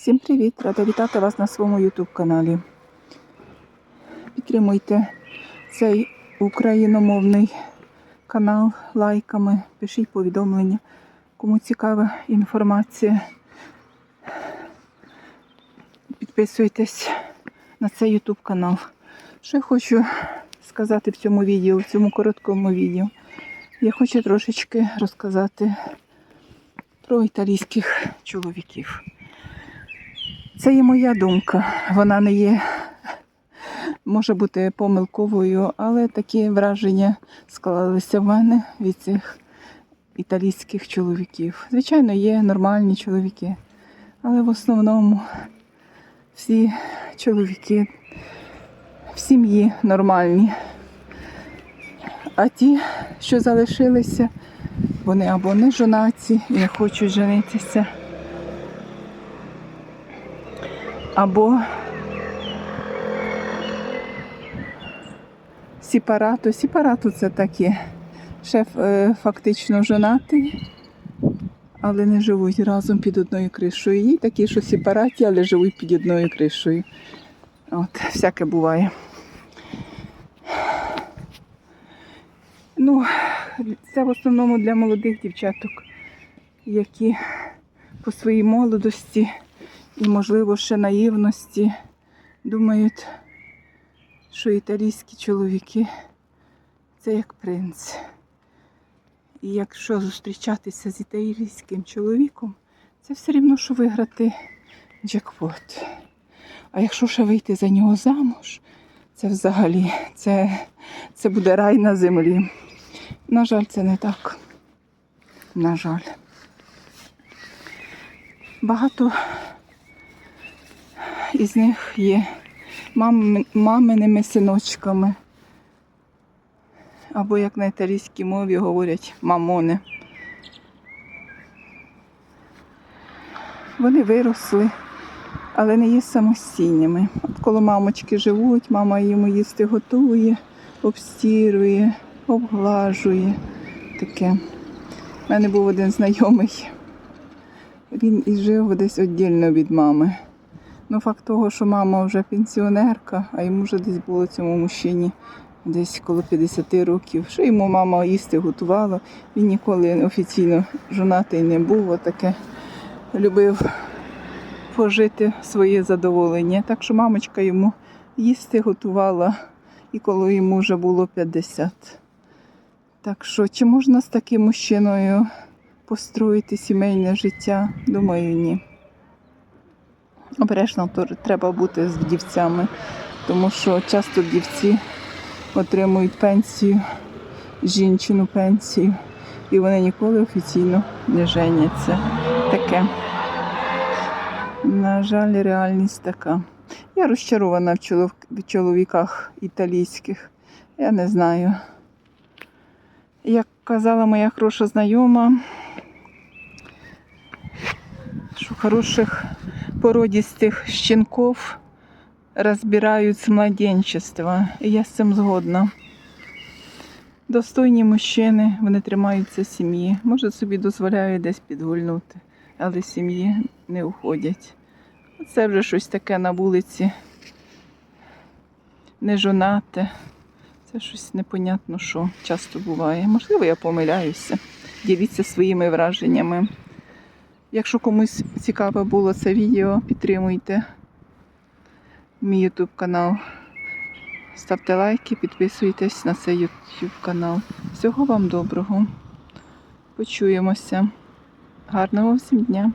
Всім привіт! Рада вітати вас на своєму YouTube каналі. Підтримуйте цей україномовний канал лайками, пишіть повідомлення, кому цікава інформація. Підписуйтесь на цей YouTube канал. Що я хочу сказати в цьому відео, в цьому короткому відео. Я хочу трошечки розказати про італійських чоловіків. Це є моя думка. Вона не є, може бути помилковою, але такі враження склалися в мене від цих італійських чоловіків. Звичайно, є нормальні чоловіки, але в основному всі чоловіки в сім'ї нормальні. А ті, що залишилися, вони або не жонаті і не хочуть женитися. Або сепарату. Сепарату це таке. Шеф е, фактично жонатий, але не живуть разом під одною кришою. Є такі, що сепараті, але живуть під одною кришою. От, всяке буває. Ну, це в основному для молодих дівчаток, які по своїй молодості і, можливо, ще наївності думають, що італійські чоловіки це як принц. І якщо зустрічатися з італійським чоловіком, це все рівно, що виграти джекпот. А якщо ще вийти за нього замуж, це взагалі це, це буде рай на землі. На жаль, це не так. На жаль. Багато із них є мами, маминими синочками. Або, як на італійській мові говорять, мамони. Вони виросли, але не є самостійними. От коли мамочки живуть, мама їм їсти готує, обстірує, обглажує. Таке. У мене був один знайомий. Він і жив десь віддільно від мами. Ну, факт того, що мама вже пенсіонерка, а йому вже десь було цьому мужчині десь коло 50 років. Що йому мама їсти готувала. Він ніколи офіційно жонатий не був, таке любив пожити своє задоволення. Так що мамочка йому їсти готувала, і коли йому вже було 50. Так що, чи можна з таким мужчиною построїти сімейне життя? Думаю, ні. Обережно треба бути з вдівцями, тому що часто вдівці отримують пенсію, жінчину пенсію, і вони ніколи офіційно не женяться. Таке. На жаль, реальність така. Я розчарована в чоловіках італійських. Я не знаю. Як казала моя хороша знайома, що хороших породистых щенков розбирають з младенчества. І я з цим згодна. Достойні мужчини, вони тримаються сім'ї. Може собі дозволяють десь підгульнути, але сім'ї не уходять. Це вже щось таке на вулиці. Не жонате. Це щось непонятно, що часто буває. Можливо, я помиляюся. Діліться своїми враженнями. Якщо комусь цікаве було це відео, підтримуйте мій YouTube канал. Ставте лайки, підписуйтесь на цей YouTube канал. Всього вам доброго. Почуємося. Гарного всім дня!